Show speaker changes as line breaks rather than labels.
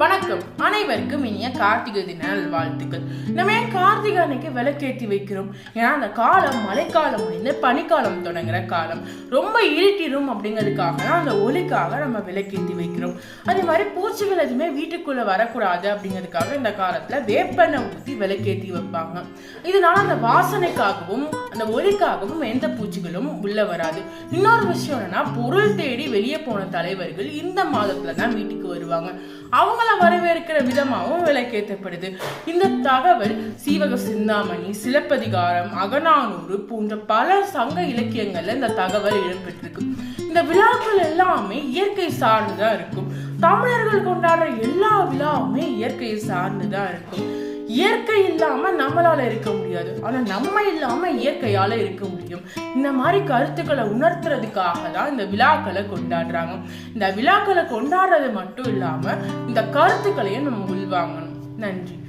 வணக்கம். அனைவருக்கும் இனிய கார்த்திகை தின வாழ்த்துக்கள் நம்ம ஏன் கார்த்திகை அன்னைக்கு விளக்கேற்றி வைக்கிறோம்? ஏன்னா அந்த காலம் மழைக்காலம் முடிந்து பனிக்காலம் தொடங்குற காலம். ரொம்ப இருட்டிடும் அப்படிங்கிறதுக்காக தான் அந்த ஒளிக்காக நம்ம விளக்கேற்றி வைக்கிறோம். அதே மாதிரி பூச்சிகள் எதுவுமே வீட்டுக்குள்ள வரக்கூடாது அப்படிங்கிறதுக்காக இந்த காலத்துல வேப்பெண்ணெய் ஊற்றி விளக்கேற்றி வைப்பாங்க. இதனால அந்த வாசனைக்காகவும் அந்த ஒளிக்காகவும் எந்த பூச்சிகளும் உள்ள வராது. இன்னொரு விஷயம் என்னன்னா பொருள் தேடி வெளியே போன தலைவர்கள் இந்த மாதத்துல தான் வீட்டுக்கு வருவாங்க. அவங்கள வரவேற்கிற விதமாகவும் விளக்கேற்றப்படுது. இந்த தகவல் சீவக சிந்தாமணி சிலப்பதிகாரம் அகநானூறு போன்ற பல சங்க இலக்கியங்கள்ல இந்த தகவல் இடம்பெற்றிருக்கு. இந்த விழாக்கள் எல்லாமே இயற்கை சார்ந்துதான் இருக்கும். தமிழர்கள் கொண்டாடுற எல்லா விழாவுமே இயற்கையை சார்ந்துதான் இருக்கும். இயற்கை இல்லாம நம்மளால இருக்க முடியாது. ஆனா நம்ம இல்லாம இயற்கையால இருக்க முடியும். இந்த மாதிரி கருத்துக்களை உணர்த்துறதுக்காக தான் இந்த விழாக்களை கொண்டாடுறாங்க. இந்த விழாக்களை கொண்டாடுறது மட்டும் இல்லாம இந்த கருத்துக்களையும் நம்ம உள்வாங்கணும். நன்றி.